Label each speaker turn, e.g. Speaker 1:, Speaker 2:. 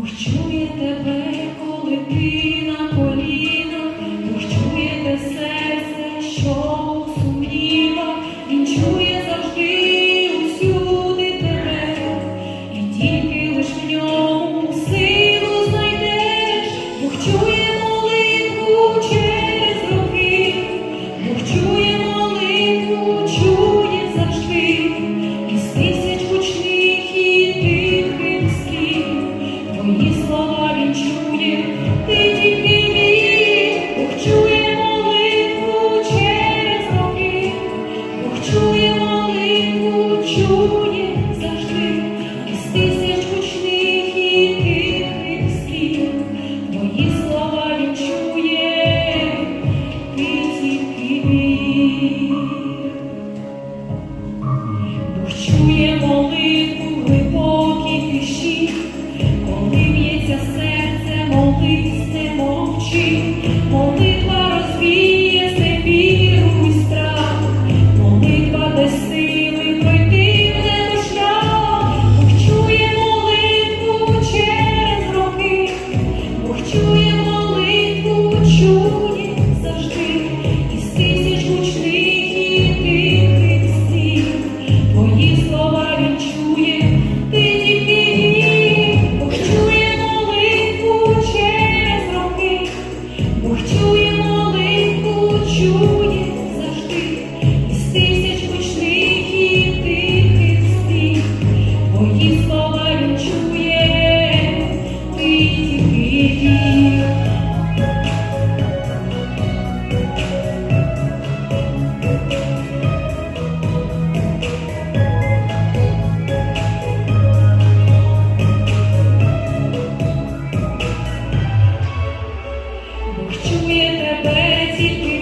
Speaker 1: Почує тебе, коли ти. you decir que